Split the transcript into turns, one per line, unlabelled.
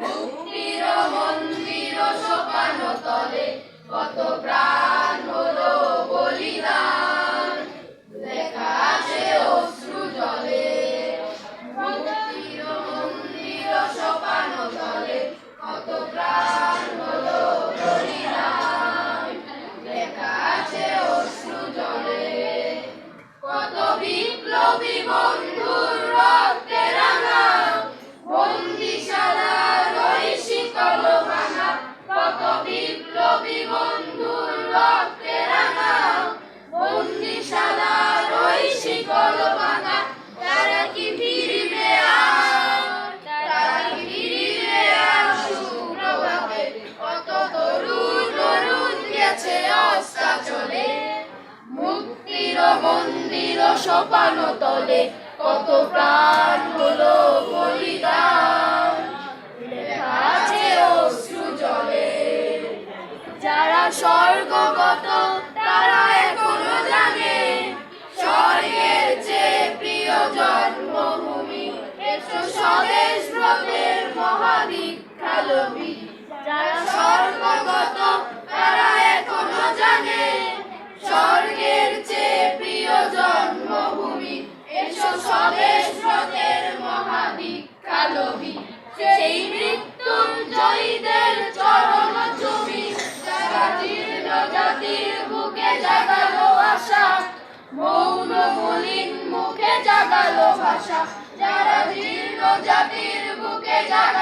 Não সোপান তলে কত প্রাণ হলো বলিদান আছে অশ্রু জলে। যারা স্বর্গগত, তারা এখনও জানে, স্বর্গের যে প্রিয় জন্মভূমি, এসো স্বদেশ ব্রতের জাগালো আশা মৌন মলিন মুখে জাগালো ভাষা। যারা জীর্ণ জাতির বুকে জাগালো